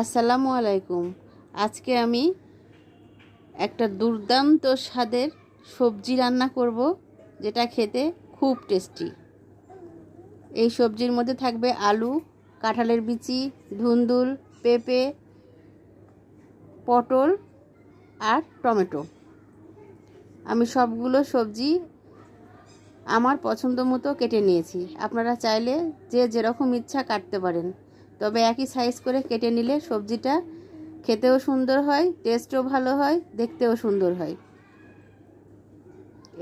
আসসালামু আলাইকুম। আজকে আমি একটা দুর্দান্ত স্বাদের সবজি রান্না করব, যেটা খেতে খুব টেস্টি। এই সবজির মধ্যে থাকবে আলু, কাঁঠালের বিচি, ধুন্দুল, পেঁপে, পটল আর টমেটো। আমি সবগুলো সবজি আমার পছন্দ মতো কেটে নিয়েছি। আপনারা চাইলে যে যেরকম ইচ্ছা কাটতে পারেন। তবে একই সাইজ করে কেটে নিলে সবজিটা খেতেও সুন্দর হয় টেস্টও ভালো হয়, দেখতেও সুন্দর হয়।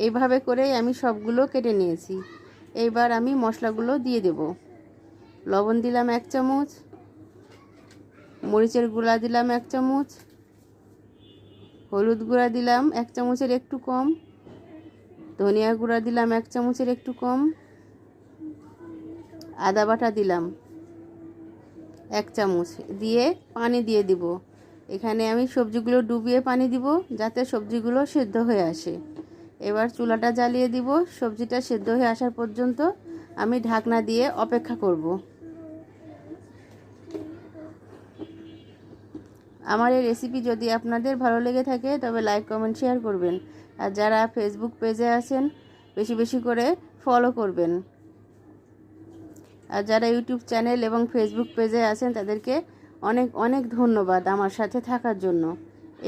এইভাবে করেই আমি সবগুলো কেটে নিয়েছি। এইবার আমি মশলাগুলো দিয়ে দেব। লবণ দিলাম এক চামচ, মরিচের গুঁড়া দিলাম এক চামচ, হলুদ গুঁড়া দিলাম এক চামচের একটু কম, ধনিয়া গুঁড়া দিলাম এক চামচের একটু কম, আদা বাটা দিলাম এক চামচ দিয়ে পানি দিয়ে দিব। এখানে আমি সবজিগুলো ডুবিয়ে পানি দিব যাতে সবজিগুলো সেদ্ধ হয়ে আসে। এবার চুলাটা জ্বালিয়ে দিব। সবজিটা সেদ্ধ হয়ে আসার পর্যন্ত আমি ঢাকনা দিয়ে অপেক্ষা করব। আমার এই রেসিপি যদি আপনাদের ভালো লেগে থাকে, তবে লাইক কমেন্ট শেয়ার করবেন। আর যারা ফেসবুক পেজে আছেন, বেশি বেশি করে ফলো করবেন। যারা ইউটিউব চ্যানেল এবং ফেসবুক পেজে আছেন, তাদেরকে অনেক অনেক ধন্যবাদ আমার সাথে থাকার জন্য।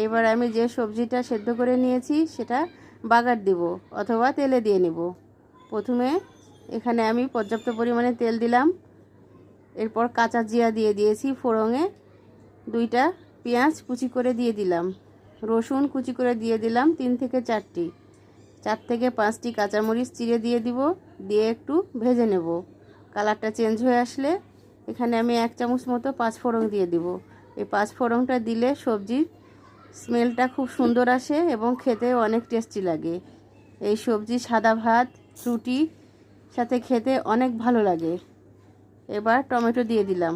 এবার আমি যে সবজিটা সেদ্ধ করে নিয়েছি, সেটা বাগার দিব অথবা তেলে দিয়ে নেব। প্রথমে এখানে আমি পর্যাপ্ত পরিমাণে তেল দিলাম। এরপর কাঁচা জিয়া দিয়ে দিয়েছি ফোড়ঙে দুইটা পেঁয়াজ কুচি করে দিয়ে দিলাম। রসুন কুচি করে দিয়ে দিলাম তিন থেকে চারটি। চার থেকে পাঁচটি কাঁচামরিচ চিড়ে দিয়ে দিব, দিয়ে একটু ভেজে নেব। কালারটা চেঞ্জ হয়ে আসলে এখানে আমি এক চামচ মতো পাঁচ ফোড়ন দিয়ে দিব। এই পাঁচ ফোড়নটা দিলে সবজির স্মেলটা খুব সুন্দর আসে এবং খেতে অনেক টেস্টি লাগে। এই সবজি, সাদা ভাত, রুটি সাথে খেতে অনেক ভালো লাগে। এবার টমেটো দিয়ে দিলাম।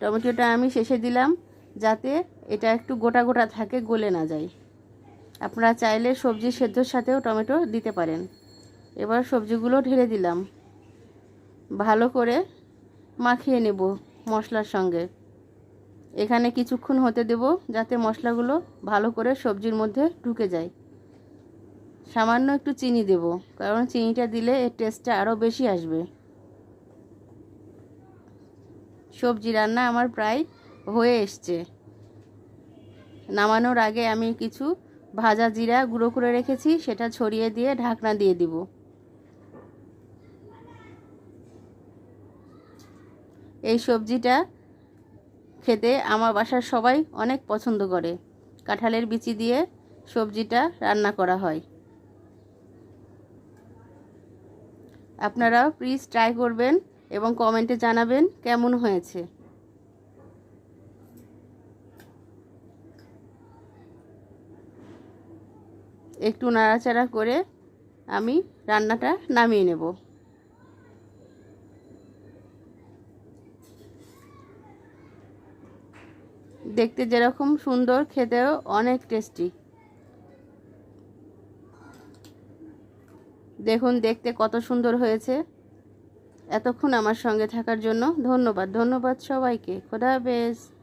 টমেটোটা আমি শেষে দিলাম যাতে এটা একটু গোটা গোটা থাকে, গলে না যায়। আপনারা চাইলে সবজি সেদ্ধর সাথেও টমেটো দিতে পারেন। এবার সবজিগুলো ঢেলে দিলাম। ভালো করে মাখিয়ে নেব মশলার সঙ্গে। এখানে কিছুক্ষণ হতে দেব যাতে মশলাগুলো ভালো করে সবজির মধ্যে ঢুকে যায়। সামান্য একটু চিনি দেব, কারণ চিনিটা দিলে এর টেস্টটা আরও বেশি আসবে। সবজি রান্না আমার প্রায় হয়ে এসছে। নামানোর আগে আমি কিছু ভাজা জিরা গুঁড়ো করে রেখেছি, সেটা ছড়িয়ে দিয়ে ঢাকনা দিয়ে দিব। এই সবজিটা খেতে আমার বাসার সবাই অনেক পছন্দ করে। কাঁঠালের বিচি দিয়ে সবজিটা রান্না করা হয়। আপনারা প্লিজ ট্রাই করবেন এবং কমেন্টে জানাবেন কেমন হয়েছে। একটু নাড়াচাড়া করে আমি রান্নাটা নামিয়ে নেব। দেখতে যেরকম সুন্দর, খেতেও অনেক টেস্টি দেখুন, দেখতে কত সুন্দর হয়েছে। এতক্ষণ আমার সঙ্গে থাকার জন্য ধন্যবাদ। ধন্যবাদ সবাইকে। খোদা হাফেজ।